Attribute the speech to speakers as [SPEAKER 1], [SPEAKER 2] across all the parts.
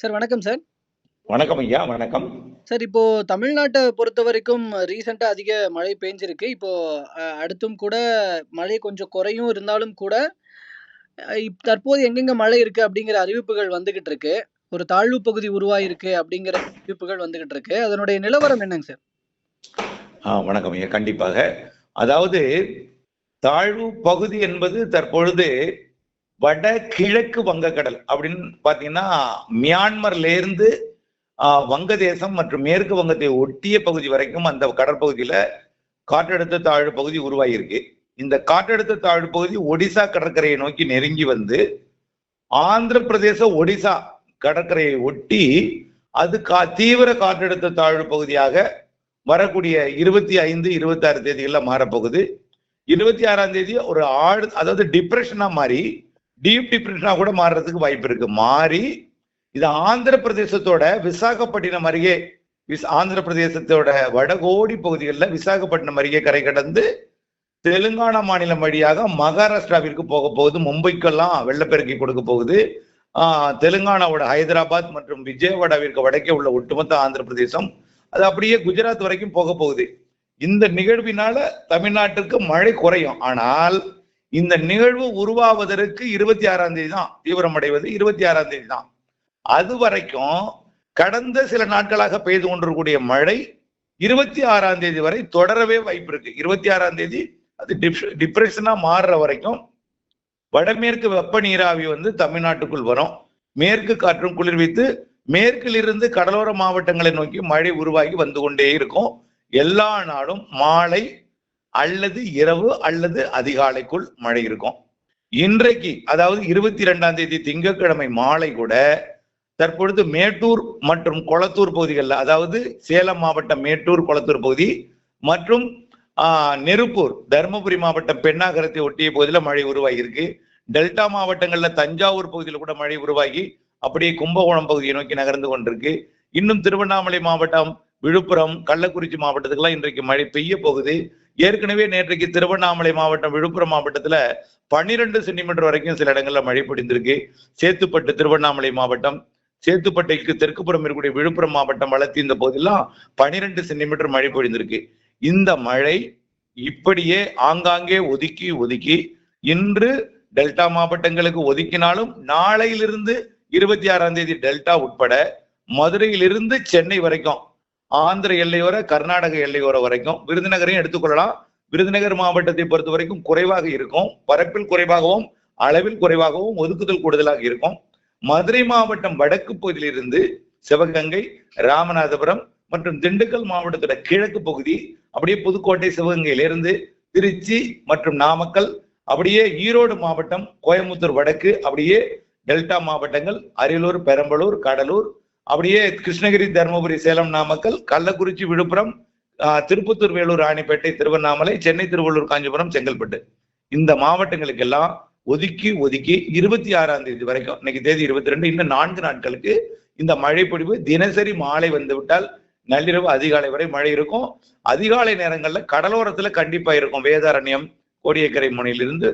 [SPEAKER 1] Sir வணக்கம் sir.
[SPEAKER 2] வணக்கம் ஐயா, வணக்கம்.
[SPEAKER 1] சார் இப்போ தமிழ்நாட்ட பொறுத்தவரைக்கும் ரீசென்ட்டா அதிக மழை பெஞ்சிருக்கு. இப்போ அடுத்தும் கூட மழை கொஞ்சம் குறையும் இருந்தாலும் கூட, தற்போது எங்கெங்க மழை இருக்கு அப்படிங்கிற அறிவிப்புகள் வந்துகிட்டு இருக்கு. ஒரு தாழ்வு பகுதி உருவாயிருக்கு அப்படிங்கிற அறிவிப்புகள் வந்துகிட்டு இருக்கு. அதனுடைய நிலவரம் என்னங்க சார்?
[SPEAKER 2] ஆ வணக்கம் ஐயா, கண்டிப்பாக. அதாவது தாழ்வு பகுதி என்பது தற்பொழுது வடகிழக்கு வங்கக்கடல் அப்படின்னு பார்த்தீங்கன்னா, மியான்மர்ல இருந்து வங்கதேசம் மற்றும் மேற்கு வங்கத்தை ஒட்டிய பகுதி வரைக்கும் அந்த கடற்பகுதியில காற்றழுத்த தாழ்வு பகுதி உருவாகியிருக்கு. இந்த காற்றழுத்த தாழ்வு பகுதி ஒடிசா கடற்கரையை நோக்கி நெருங்கி வந்து, ஆந்திர பிரதேச, ஒடிசா கடற்கரையை ஒட்டி அது கா தீவிர காற்றழுத்த தாழ்வு பகுதியாக வரக்கூடிய இருபத்தி ஐந்து இருபத்தி ஆறு தேதிகளில் மாறப்போகுது. 26ஆம் தேதி ஒரு ஆழ் அதாவது டிப்ரெஷனாக மாறி, டீப் டிப்ரஷனா கூட மாறுறதுக்கு வாய்ப்பு இருக்கு. மாறி இது ஆந்திர பிரதேசத்தோட விசாகப்பட்டினம் அருகே விஸ் ஆந்திர பிரதேசத்தோட வடகோடி பகுதிகளில் விசாகப்பட்டினம் அருகே கரை கடந்து, தெலுங்கானா மாநிலம் வழியாக மகாராஷ்டிராவிற்கு போக போகுது. மும்பைக்கெல்லாம் வெள்ளப்பெருக்கி கொடுக்க போகுது. தெலுங்கானாவோட ஹைதராபாத் மற்றும் விஜயவாடாவிற்கு வடக்கே உள்ள ஒட்டுமொத்த ஆந்திர பிரதேசம், அது அப்படியே குஜராத் வரைக்கும் போக போகுது. இந்த நிகழ்வினால தமிழ்நாட்டிற்கு மழை குறையும். ஆனால் இந்த நிகழ்வு உருவாவதற்கு 26ஆம் தேதி தான் தீவிரமடைவது 26ஆம் தேதி தான். அது வரைக்கும் கடந்த சில நாட்களாக பெய்து கொண்டிருக்கக்கூடிய மழை 26ஆம் தேதி வரை தொடரவே வாய்ப்பு இருக்கு. 26ஆம் தேதி அது டிப் டிப்ரஷனா மாறுற வரைக்கும் வடமேற்கு வெப்ப நீராவி வந்து தமிழ்நாட்டுக்குள் வரும். மேற்கு காற்றும் குளிர்வித்து மேற்கிலிருந்து கடலோர மாவட்டங்களை நோக்கி மழை உருவாகி வந்து கொண்டே இருக்கும். எல்லா நாளும் மாலை அல்லது இரவு அல்லது அதிகாலைக்குள் மழை இருக்கும். இன்றைக்கு அதாவது 22ஆம் தேதி திங்கட்கிழமை மாலை கூட தற்பொழுது மேட்டூர் மற்றும் கொளத்தூர் பகுதிகளில் அதாவது சேலம் மாவட்டம் மேட்டூர், கொளத்தூர் பகுதி மற்றும் நெருப்பூர், தருமபுரி மாவட்டம் பெண்ணாகரத்தை ஒட்டிய பகுதியில மழை உருவாகியிருக்கு. டெல்டா மாவட்டங்களில் தஞ்சாவூர் பகுதியில் கூட மழை உருவாகி அப்படியே கும்பகோணம் பகுதியை நோக்கி நகர்ந்து கொண்டிருக்கு. இன்னும் திருவண்ணாமலை மாவட்டம், விழுப்புரம், கள்ளக்குறிச்சி மாவட்டத்துக்கெல்லாம் இன்றைக்கு மழை பெய்ய போகுது. ஏற்கனவே நேற்றைக்கு திருவண்ணாமலை மாவட்டம், விழுப்புரம் மாவட்டத்துல 12 சென்டிமீட்டர் வரைக்கும் சில இடங்கள்ல மழை பொழிந்திருக்கு. சேத்துப்பட்டு திருவண்ணாமலை மாவட்டம், சேத்துப்பட்டைக்கு தெற்குப்புறம் இருக்கக்கூடிய விழுப்புரம் மாவட்டம், வளத்தி இந்த பகுதியெல்லாம் 12 சென்டிமீட்டர் மழை பொழிந்திருக்கு. இந்த மழை இப்படியே ஆங்காங்கே ஒதுக்கி ஒதுக்கி இன்று டெல்டா மாவட்டங்களுக்கு ஒதுக்கினாலும் நாளையிலிருந்து 26ஆம் தேதி டெல்டா உட்பட மதுரையிலிருந்து சென்னை வரைக்கும் ஆந்திர எல்லையோர, கர்நாடக எல்லையோர வரைக்கும் விருதுநகரையும் எடுத்துக்கொள்ளலாம். விருதுநகர் மாவட்டத்தை பொறுத்த வரைக்கும் குறைவாக இருக்கும். பரப்பில் குறைவாகவும், அளவில் குறைவாகவும், ஒதுக்குதல் கூடுதலாக இருக்கும். மதுரை மாவட்டம் வடக்கு பகுதியிலிருந்து சிவகங்கை, ராமநாதபுரம் மற்றும் திண்டுக்கல் மாவட்டத்தோட கிழக்கு பகுதி அப்படியே புதுக்கோட்டை, சிவகங்கையிலிருந்து திருச்சி மற்றும் நாமக்கல் அப்படியே ஈரோடு மாவட்டம், கோயம்புத்தூர் வடக்கு அப்படியே டெல்டா மாவட்டங்கள் அரியலூர், பெரம்பலூர், கடலூர் அப்படியே கிருஷ்ணகிரி, தருமபுரி, சேலம், நாமக்கல், கள்ளக்குறிச்சி, விழுப்புரம், திருப்புத்தூர் திருப்பத்தூர், வேலூர், ராணிப்பேட்டை, திருவண்ணாமலை, சென்னை, திருவள்ளூர், காஞ்சிபுரம், செங்கல்பட்டு இந்த மாவட்டங்களுக்கெல்லாம் ஒதுக்கி ஒதுக்கி 26ஆம் தேதி வரைக்கும் இன்னைக்கு தேதி 22 இன்னும் நான்கு நாட்களுக்கு இந்த மழை பொழிவு தினசரி மாலை வந்துவிட்டால் நள்ளிரவு அதிகாலை வரை மழை இருக்கும். அதிகாலை நேரங்கள்ல கடலோரத்துல கண்டிப்பா இருக்கும். வேதாரண்யம், கோடியக்கரை முனையிலிருந்து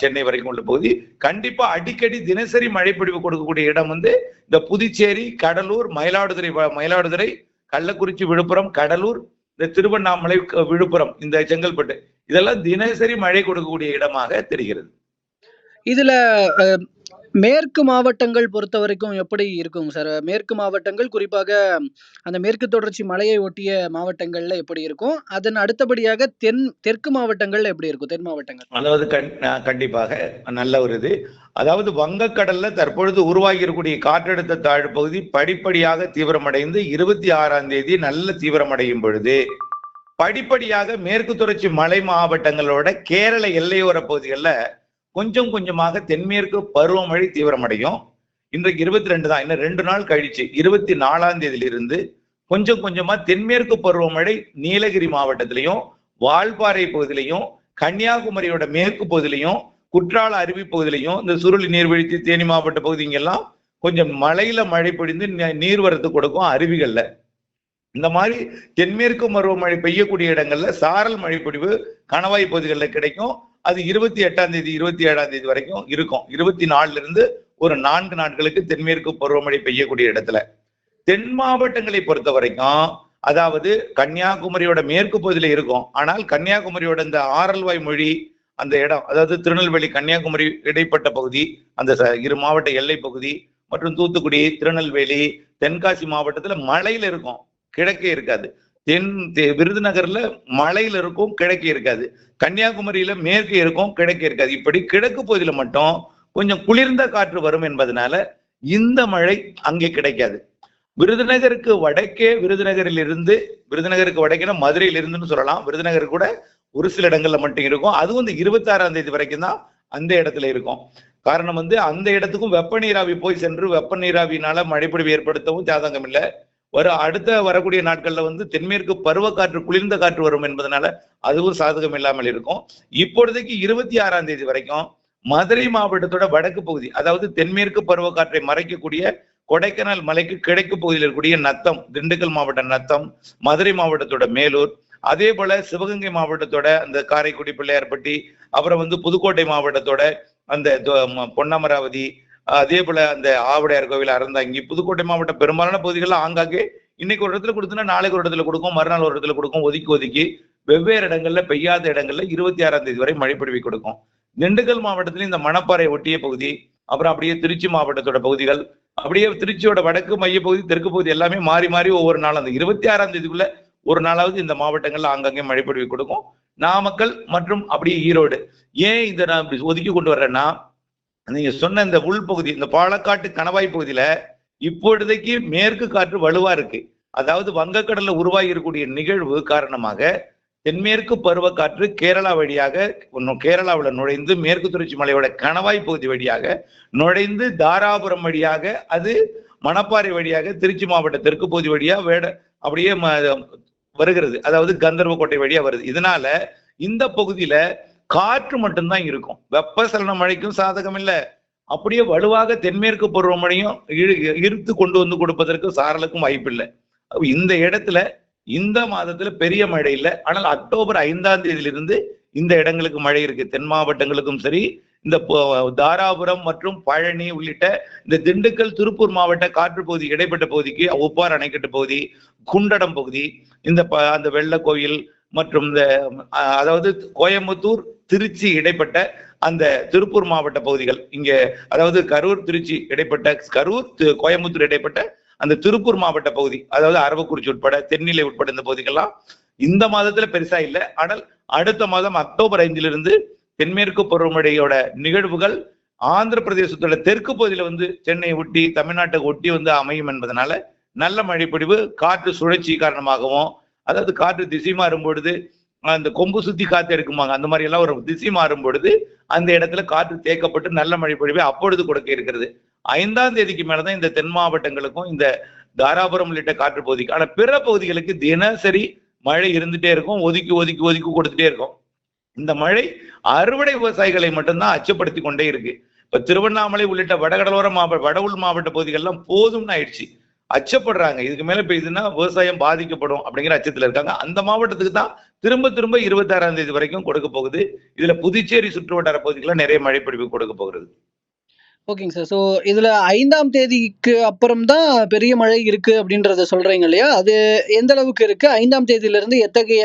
[SPEAKER 2] சென்னை வரைக்கும் உள்ள பகுதி கண்டிப்பா அடிக்கடி தினசரி மழைப்பொழிவு கொடுக்கக்கூடிய இடம் வந்து இந்த புதுச்சேரி, கடலூர், மயிலாடுதுறை மயிலாடுதுறை, கள்ளக்குறிச்சி, விழுப்புரம், கடலூர், இந்த திருவண்ணாமலை, விழுப்புரம், இந்த செங்கல்பட்டு இதெல்லாம் தினசரி மழை கொடுக்கக்கூடிய இடமாக தெரிகிறது.
[SPEAKER 1] இதுல மேற்கு மாவட்டங்கள் பொறுத்தவரைக்கும் எப்படி இருக்குங்க சார்? மேற்கு மாவட்டங்கள் குறிப்பாக அந்த மேற்கு தொடர்ச்சி மலையை ஒட்டிய மாவட்டங்கள்ல எப்படி இருக்கும்? அதன் அடுத்தபடியாக தென் தெற்கு மாவட்டங்கள்ல எப்படி இருக்கும்? தென் மாவட்டங்கள்.
[SPEAKER 2] அதாவது கண் கண்டிப்பாக நல்ல ஒரு இது. அதாவது வங்கக்கடல்ல தற்பொழுது உருவாகி இருக்கக்கூடிய காற்றழுத்த தாழ்வு பகுதி படிப்படியாக தீவிரமடைந்து 26ஆம் தேதி நல்ல தீவிரமடையும் பொழுது, படிப்படியாக மேற்கு தொடர்ச்சி மலை மாவட்டங்களோட கேரள எல்லையோர பகுதிகளில் கொஞ்சம் கொஞ்சமாக தென்மேற்கு பருவமழை தீவிரமடையும். இன்றைக்கு 22 தான். இன்னும் ரெண்டு நாள் கழிச்சு 24ஆம் தேதியிலிருந்து கொஞ்சம் கொஞ்சமா தென்மேற்கு பருவமழை நீலகிரி மாவட்டத்திலையும், வால்பாறை பகுதியிலையும், கன்னியாகுமரியோட மேற்கு பகுதியிலையும், குற்றால அருவி பகுதியிலையும், இந்த சுருளி நீர்வீழ்ச்சி, தேனி மாவட்ட பகுதிங்கெல்லாம் கொஞ்சம் மழையில மழை பொழிந்து நீர்வரத்து கொடுக்கும் அருவிகள்ல. இந்த மாதிரி தென்மேற்கு பருவமழை பெய்யக்கூடிய இடங்கள்ல சாரல் மழைப்பொடிவு கணவாய் பகுதிகளில் கிடைக்கும். அது 28ஆம் தேதி, 27ஆம் தேதி வரைக்கும் இருக்கும். 24ல இருந்து ஒரு நான்கு நாட்களுக்கு தென்மேற்கு பருவமழை பெய்யக்கூடிய இடத்துல தென் மாவட்டங்களை பொறுத்த வரைக்கும் அதாவது கன்னியாகுமரியோட மேற்கு பகுதியில் இருக்கும் ஆனால் கன்னியாகுமரியோட இந்த ஆரல்வாய் மொழி அந்த இடம் அதாவது திருநெல்வேலி கன்னியாகுமரி இடைப்பட்ட பகுதி அந்த ச- இரு மாவட்ட எல்லை பகுதி மற்றும் தூத்துக்குடி திருநெல்வேலி தென்காசி மாவட்டத்தில் மழையில் இருக்கும் கிழக்கே இருக்காது. தென் தெ- விருதுநகர்ல மலையில இருக்கும் கிழக்கே இருக்காது. கன்னியாகுமரியில மேற்கே இருக்கும் கிழக்கே இருக்காது. இப்படி கிழக்கு பகுதியில மட்டும் கொஞ்சம் குளிர்ந்த காற்று வரும் என்பதனால இந்த மழை அங்கே கிடைக்காது. விருதுநகருக்கு வடக்கே விருதுநகரில் இருந்து விருதுநகருக்கு வடக்கேனா மதுரையில் இருந்துன்னு சொல்லலாம். விருதுநகர் கூட ஒரு சில இடங்கள்ல மட்டும் இருக்கும். அதுவும் இந்த இருபத்தி ஆறாம் தேதி வரைக்கும் தான் அந்த இடத்துல இருக்கும். காரணம் வந்து அந்த இடத்துக்கும் வெப்ப நீராவி போய் சென்று வெப்ப நீராவினால மழைப்பொழிவு ஏற்படுத்தவும் ஜாதகம் இல்லை. வரும் அடுத்த வரக்கூடிய நாட்கள்ல வந்து தென்மேற்கு பருவக்காற்று குளிர்ந்த காற்று வரும் என்பதனால அதுவும் சாதகம் இல்லாமல் இருக்கும். இப்பொழுதைக்கு இருபத்தி ஆறாம் தேதி வரைக்கும் மதுரை மாவட்டத்தோட வடக்கு பகுதி அதாவது தென்மேற்கு பருவக்காற்றை மறைக்கக்கூடிய கொடைக்கானல் மலைக்கு கிழக்கு பகுதியில் இருக்கக்கூடிய நத்தம் திண்டுக்கல் மாவட்ட நத்தம் மதுரை மாவட்டத்தோட மேலூர் அதே போல சிவகங்கை மாவட்டத்தோட அந்த காரைக்குடி பிள்ளையார்பட்டி அப்புறம் வந்து புதுக்கோட்டை மாவட்டத்தோட அந்த பொன்னமராவதி அதே போல அந்த ஆவுடையார் கோவில் அறந்தாங்கி புதுக்கோட்டை மாவட்ட பெரும்பாலான பகுதிகளில் ஆங்காங்கே இன்னைக்கு ஒரு இடத்துல கொடுத்தோம்னா நாளைக்கு ஒரு இடத்துல கொடுக்கும் மறுநாள் ஒரு இடத்துல கொடுக்கும் ஒதுக்கி ஒதுக்கி வெவ்வேறு இடங்கள்ல பெய்யாத இடங்கள்ல இருபத்தி ஆறாம் தேதி வரை மழை கொடுக்கும். திண்டுக்கல் மாவட்டத்திலும் இந்த மணப்பாறை ஒட்டிய பகுதி அப்புறம் அப்படியே திருச்சி மாவட்டத்தோட பகுதிகள் அப்படியே திருச்சியோட வடக்கு மைய பகுதி தெற்கு பகுதி எல்லாமே மாறி மாறி ஒவ்வொரு நாளும் அந்த இருபத்தி ஆறாம் தேதிக்குள்ள ஒரு நாளாவது இந்த மாவட்டங்கள்ல ஆங்காங்கே மழை பொழிவு கொடுக்கும். நாமக்கல் மற்றும் அப்படியே ஈரோடு. ஏன் இதை நான் இப்படி ஒதுக்கி கொண்டு வர்றேன்னா நீங்க சொன்ன இந்த உள்பகுதி இந்த பாலக்காட்டு கணவாய் பகுதியில இப்பொழுதைக்கு மேற்கு காற்று வலுவா இருக்கு. அதாவது வங்கக்கடல்ல உருவாகி இருக்கக்கூடிய நிகழ்வு காரணமாக தென்மேற்கு பருவக்காற்று கேரளா வழியாக கேரளாவில் நுழைந்து மேற்கு தொடர்ச்சி மலையோட கணவாய் பகுதி வழியாக நுழைந்து தாராபுரம் வழியாக அது மணப்பாறை வழியாக திருச்சி மாவட்ட தெற்கு பகுதி வழியா வேட அப்படியே ம- வருகிறது. அதாவது கந்தர்வக்கோட்டை வழியா வருது. இதனால இந்த பகுதியில காற்று மட்டும்தான் இருக்கும். வெப்பசலன மழைக்கும் சாதகம் இல்லை. அப்படியே வலுவாக தென்மேற்கு பருவமழையும் இழு- இழுத்து கொண்டு வந்து கொடுப்பதற்கு சாரலுக்கும் வாய்ப்பில்லை இந்த இடத்துல இந்த மாதத்துல பெரிய மழை இல்லை. ஆனால் அக்டோபர் ஐந்தாம் தேதியிலிருந்து இந்த இடங்களுக்கு மழை இருக்கு. தென் மாவட்டங்களுக்கும் சரி இந்த தாராபுரம் மற்றும் பழனி உள்ளிட்ட இந்த திண்டுக்கல் திருப்பூர் மாவட்ட காற்று பகுதி இடைப்பட்ட பகுதிக்கு ஒப்பார் அணைக்கட்டு பகுதி குண்டடம் பகுதி இந்த அந்த வெள்ளக்கோயில் மற்றும் இந்த அதாவது கோயம்புத்தூர் திருச்சி இடைப்பட்ட அந்த திருப்பூர் மாவட்ட பகுதிகள். இங்கே அதாவது கரூர் திருச்சி இடைப்பட்ட கரூர் கோயம்புத்தூர் இடைப்பட்ட அந்த திருப்பூர் மாவட்ட பகுதி அதாவது அரவக்குறிச்சி உட்பட தென்னிலை உட்பட இந்த பகுதிகள்லாம் இந்த மாதத்துல பெருசா இல்லை. ஆனால் அடுத்த மாதம் அக்டோபர் ஐந்திலிருந்து தென்மேற்கு பருவமழையோட நிகழ்வுகள் ஆந்திர பிரதேசத்தோட தெற்கு பகுதியில வந்து சென்னையை ஒட்டி தமிழ்நாட்டை ஒட்டி வந்து அமையும் என்பதனால நல்ல மழைப்பொழிவு காற்று சுழற்சி காரணமாகவும் அதாவது காற்று திசை மாறும் பொழுது அந்த கொம்பு சுத்தி காத்து எடுக்குமாங்க அந்த மாதிரி எல்லாம் ஒரு திசை மாறும் பொழுது அந்த இடத்துல காற்று தேக்கப்பட்டு நல்ல மழை பொழிவை அப்பொழுது கொடுக்க இருக்கிறது. ஐந்தாம் தேதிக்கு மேலதான் இந்த தென் மாவட்டங்களுக்கும் இந்த தாராபுரம் உள்ளிட்ட காற்று பகுதிக்கு ஆனா பிற பகுதிகளுக்கு தினசரி மழை இருந்துட்டே இருக்கும் ஒதுக்கி ஒதுக்கி ஒதுக்கி கொடுத்துட்டே இருக்கும். இந்த மழை அறுவடை விவசாயிகளை மட்டும்தான் அச்சப்படுத்தி கொண்டே இருக்கு. இப்ப திருவண்ணாமலை உள்ளிட்ட வடகடலோர மாவட்ட வட உள் மாவட்ட பகுதிகள்லாம் போதும்னு ஆயிடுச்சு. அச்சப்படுறாங்க. இதுக்கு மேல பெய்யுதுன்னா விவசாயம் பாதிக்கப்படும் அப்படிங்கிற அச்சத்துல இருக்காங்க. அந்த மாவட்டத்துக்கு தான் திரும்ப திரும்ப இருபத்தி ஆறாம் தேதி வரைக்கும் கொடுக்க போகுது. இதுல புதுச்சேரி சுற்று வட்டார பகுதிகளில் நிறைய மழை பொழிவு கொடுக்க போகிறது.
[SPEAKER 1] ஓகேங்க சார் ஸோ இதுல ஐந்தாம் தேதிக்கு அப்புறம் தான் பெரிய மழை இருக்கு அப்படின்றத சொல்றீங்க இல்லையா? அது எந்த அளவுக்கு இருக்கு? ஐந்தாம் தேதியில இருந்து எத்தகைய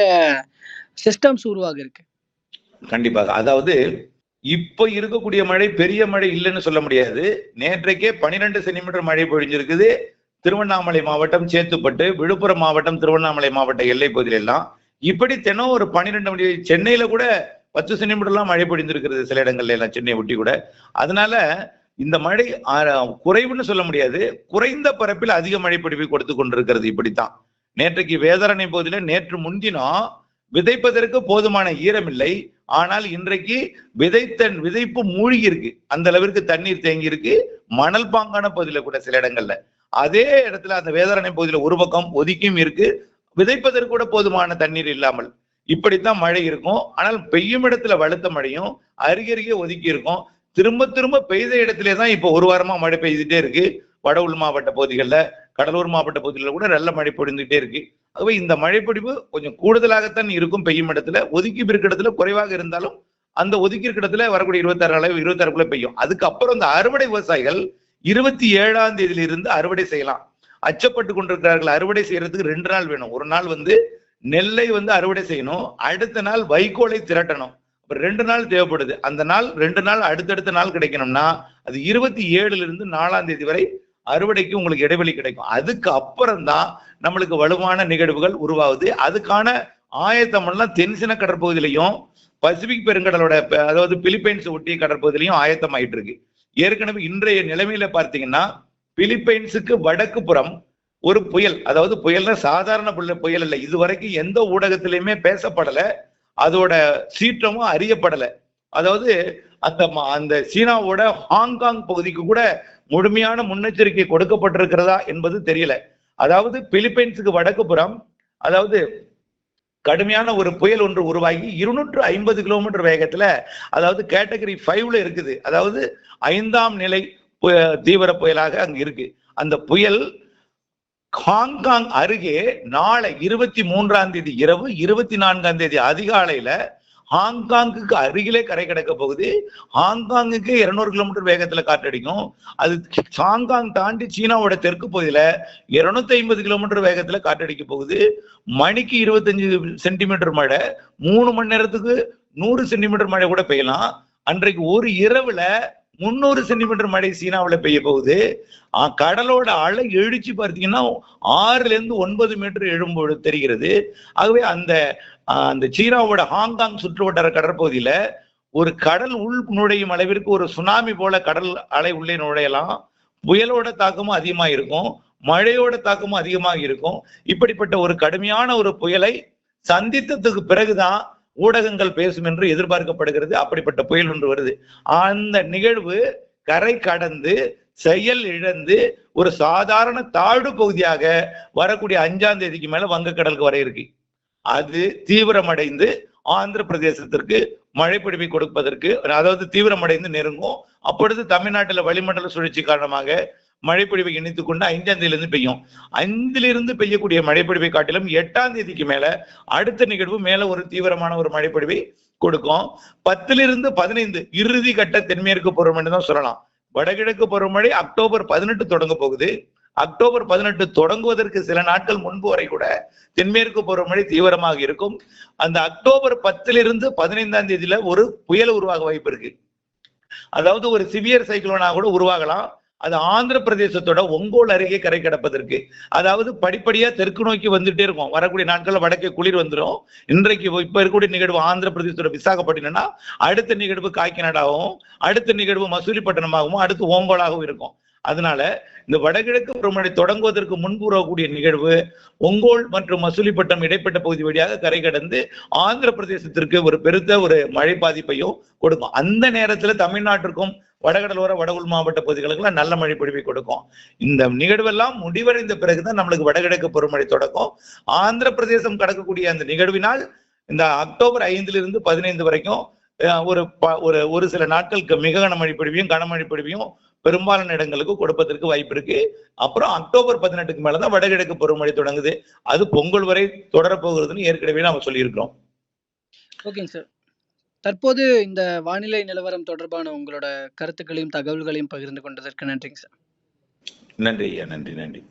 [SPEAKER 1] சிஸ்டம்ஸ் உருவாக இருக்கு?
[SPEAKER 2] கண்டிப்பாக. அதாவது இப்ப இருக்கக்கூடிய மழை பெரிய மழை இல்லைன்னு சொல்ல முடியாது. நேற்றைக்கே பனிரெண்டு சென்டிமீட்டர் மழை பொழிஞ்சிருக்குது. திருவண்ணாமலை மாவட்டம் சேத்துப்பட்டு விழுப்புரம் மாவட்டம் திருவண்ணாமலை மாவட்ட எல்லை பகுதியிலெல்லாம் இப்படி தினம் ஒரு பன்னிரெண்டு மணி சென்னையில கூட பத்து சென்டிமீட்டர்லாம் மழை பொழிந்திருக்கிறது சில இடங்கள்ல எல்லாம் சென்னை ஒட்டி கூட. அதனால இந்த மழை குறைவுன்னு சொல்ல முடியாது. குறைந்த பரப்பில் அதிக மழை பொழிவை கொடுத்து கொண்டிருக்கிறது இப்படித்தான். நேற்றைக்கு வேதாரணை பகுதியில நேற்று முன்தினம் விதைப்பதற்கு போதுமான ஈரம் இல்லை ஆனால் இன்றைக்கு விதைத்த விதைப்பு மூழ்கி இருக்கு அந்த அளவிற்கு தண்ணீர் தேங்கி இருக்கு மணல் பாங்கான பகுதியில கூட சில இடங்கள்ல. அதே இடத்துல அந்த வேதாரணை பகுதியில ஒரு பக்கம் ஒதுக்கியும் இருக்கு. விதைப்பதற்கு கூட போதுமான தண்ணீர் இல்லாமல். இப்படித்தான் மழை இருக்கும். ஆனால் பெய்யும் இடத்துல வலுத்த மழையும் அருகருகே ஒதுக்கி இருக்கும். திரும்ப திரும்ப பெய்த இடத்துல தான் இப்போ ஒரு வாரமா மழை பெய்துட்டே இருக்கு. வட உள் மாவட்ட பகுதிகளில் கடலூர் மாவட்ட பகுதிகளில் கூட நல்ல மழை பொழிந்துகிட்டே இருக்கு. ஆகவே இந்த மழைப்பொடிவு கொஞ்சம் கூடுதலாகத்தான் இருக்கும் பெய்யும் இடத்துல. ஒதுக்கி இருக்க இடத்துல குறைவாக இருந்தாலும் அந்த ஒதுக்கி இருக்க இடத்துல வரக்கூடிய இருபத்தாறு அளவு இருபத்தாறுக்குள்ள பெய்யும். அதுக்கப்புறம் இந்த அறுவடை விவசாயிகள் இருபத்தி ஏழாம் தேதியிலிருந்து அறுவடை செய்யலாம். அச்சப்பட்டு கொண்டிருக்கிறார்கள் அறுவடை செய்யறதுக்கு ரெண்டு நாள் வேணும். ஒரு நாள் வந்து நெல்லை வந்து அறுவடை செய்யணும் அடுத்த நாள் வைக்கோலை திரட்டணும். ரெண்டு நாள் தேவைப்படுது. அந்த நாள் ரெண்டு நாள் அடுத்தடுத்த நாள் கிடைக்கணும்னா அது இருபத்தி ஏழுல இருந்து நாலாம் தேதி வரை அறுவடைக்கு உங்களுக்கு இடைவெளி கிடைக்கும். அதுக்கு அப்புறம் தான் நம்மளுக்கு வலுவான நிகழ்வுகள் உருவாகுது. அதுக்கான ஆயத்தம் எல்லாம் தென்சின கடற்பகுதியிலையும் பசிபிக் பெருங்கடலோட அதாவது பிலிப்பைன்ஸ் ஒட்டிய கடற்பகுதியிலையும் ஆயத்தம் ஆயிட்டு இருக்கு. ஏற்கனவே இன்றைய நிலைமையில பார்த்தீங்கன்னா பிலிப்பைன்ஸுக்கு வடக்கு புறம் ஒரு புயல் அதாவது புயல்னா சாதாரண புயல் புயல் இல்லை. இதுவரைக்கும் எந்த ஊடகத்திலையுமே பேசப்படல. அதோட சீற்றமும் அறியப்படல. அதாவது அந்த அந்த சீனாவோட ஹாங்காங் பகுதிக்கு கூட முழுமையான முன்னெச்சரிக்கை கொடுக்கப்பட்டிருக்கிறதா என்பது தெரியல. அதாவது பிலிப்பைன்ஸுக்கு வடக்கு புறம் அதாவது கடுமையான ஒரு புயல் ஒன்று உருவாகி இருநூற்று ஐம்பது கிலோமீட்டர் வேகத்துல அதாவது கேட்டகரி ஃபைவ்ல இருக்குது. அதாவது ஐந்தாம் நிலை பு- தீவிர புயலாக அங்க இருக்கு. அந்த புயல் ஹாங்காங் அருகே நாளை இருபத்தி மூன்றாம் தேதி இரவு இருபத்தி நான்காம் தேதி அதிகாலையில ஹாங்காங்குக்கு அருகிலே கரை கிடக்க போகுது. ஹாங்காங்குக்கு இருநூறு கிலோமீட்டர் வேகத்துல காற்றடிக்கும். அது ஹாங்காங் தாண்டி சீனாவோட தெற்கு பகுதியில இருநூத்தி ஐம்பது கிலோமீட்டர் வேகத்துல காற்றடிக்க போகுது. மணிக்கு இருபத்தஞ்சு சென்டிமீட்டர் மழை. மூணு மணி நேரத்துக்கு நூறு சென்டிமீட்டர் மழை கூட பெய்யலாம். அன்றைக்கு ஒரு இரவுல முந்நூறு சென்டிமீட்டர் மழை சீனாவில் பெய்ய போகுது. கடலோட அலை எழுச்சி பார்த்தீங்கன்னா ஆறுல இருந்து ஒன்பது மீட்டர் எழும்போது தெரிகிறது. ஆகவே அந்த அந்த சீனாவோட ஹாங்காங் சுற்றுவட்டார கடற்பகுதியில ஒரு கடல் உள் நுழையும் அளவிற்கு ஒரு சுனாமி போல கடல் அலை உள்ளே நுழையலாம். புயலோட தாக்கமும் அதிகமாக இருக்கும். மழையோட தாக்கமும் அதிகமாக இருக்கும். இப்படிப்பட்ட ஒரு கடுமையான ஒரு புயலை சந்தித்ததுக்கு பிறகுதான் ஊடகங்கள் பேசும் என்று எதிர்பார்க்கப்படுகிறது. அப்படிப்பட்ட புயல் ஒன்று வருது. அந்த நிகழ்வு கரை கடந்து செயல் இழந்து ஒரு சாதாரண தாழ்வு பகுதியாக வரக்கூடிய அஞ்சாம் தேதிக்கு மேல வங்கக்கடலுக்கு வர இருக்கு. அது தீவிரமடைந்து ஆந்திர பிரதேசத்திற்கு மழை பிடிப்பை கொடுப்பதற்கு அதாவது தீவிரமடைந்து நெருங்கும். அப்பொழுது தமிழ்நாட்டில் வளிமண்டல சுழற்சி காரணமாக மழைப்பொழிவை இணைத்துக் கொண்டு ஐந்தாம் தேதியிலிருந்து பெய்யும். ஐந்திலிருந்து பெய்யக்கூடிய மழைப்பொழிவை காட்டிலும் எட்டாம் தேதிக்கு மேல அடுத்த நிகழ்வு மேல ஒரு தீவிரமான ஒரு மழைப்பொழிவை கொடுக்கும். பத்திலிருந்து பதினைந்து இறுதி கட்ட தென்மேற்கு பருவமழை தான் சொல்லலாம். வடகிழக்கு பருவமழை அக்டோபர் பதினெட்டு தொடங்க போகுது. அக்டோபர் பதினெட்டு தொடங்குவதற்கு சில நாட்கள் முன்பு வரை கூட தென்மேற்கு பருவமழை தீவிரமாக இருக்கும். அந்த அக்டோபர் பத்திலிருந்து பதினைந்தாம் தேதியில ஒரு புயல் உருவாக வாய்ப்பு இருக்கு. அதாவது ஒரு சிவியர் சைக்ளோனா கூட உருவாகலாம். அது ஆந்திர பிரதேசத்தோட ஒங்கோல் அருகே கரை கிடப்பதற்கு. அதாவது படிப்படியா தெற்கு நோக்கி வந்துட்டே இருக்கும். வரக்கூடிய நாட்கள்ல வடக்கே குளிர் வந்துடும் இன்றைக்கு இப்ப இருக்கக்கூடிய நிகழ்வு ஆந்திர பிரதேசத்தோட விசாகப்பட்டினம்னா அடுத்த நிகழ்வு காக்கிநாடாகவும் அடுத்த நிகழ்வு மசூலிப்பட்டினமாகவும் அடுத்து ஓங்கோலாகவும் இருக்கும். அதனால இந்த வடகிழக்கு பருவமழை தொடங்குவதற்கு முன்பு வரக்கூடிய நிகழ்வு ஒங்கோல் மற்றும் மசூலிப்பட்டம் இடைப்பட்ட பகுதி வழியாக கரை கடந்து ஆந்திர பிரதேசத்திற்கு ஒரு பெருத்த ஒரு மழை பாதிப்பையும் கொடுக்கும். அந்த நேரத்துல தமிழ்நாட்டிற்கும் வடகடலோர வடகுள் மாவட்ட பகுதிகளுக்கெல்லாம் நல்ல மழை பொழிவை கொடுக்கும். இந்த நிகழ்வெல்லாம் முடிவடைந்த பிறகுதான் நம்மளுக்கு வடகிழக்கு பருவமழை தொடக்கம். ஆந்திர பிரதேசம் கடக்கக்கூடிய அந்த நிகழ்வினால் இந்த அக்டோபர் ஐந்திலிருந்து பதினைந்து வரைக்கும் ஒரு ப- ஒரு ஒரு சில நாட்களுக்கு மிக கனமழை பொழிவையும் கனமழை பொழிவையும் பெரும்பாலான இடங்களுக்கு கொடுப்பதற்கு வாய்ப்பு இருக்கு. அப்புறம் அக்டோபர் பதினெட்டுக்கு மேலதான் வடகிழக்கு பருவமழை தொடங்குது. அது பொங்கல் வரை தொடரப்போகிறதுன்னு ஏற்கனவே நாம சொல்லியிருக்கிறோம்.
[SPEAKER 1] ஓகேங்க சார். தற்போது இந்த வானிலை நிலவரம் தொடர்பான உங்களோட கருத்துக்களையும் தகவல்களையும் பகிர்ந்து கொண்டதற்கு நன்றிங்க சார்.
[SPEAKER 2] நன்றி ஐயா. நன்றி நன்றி.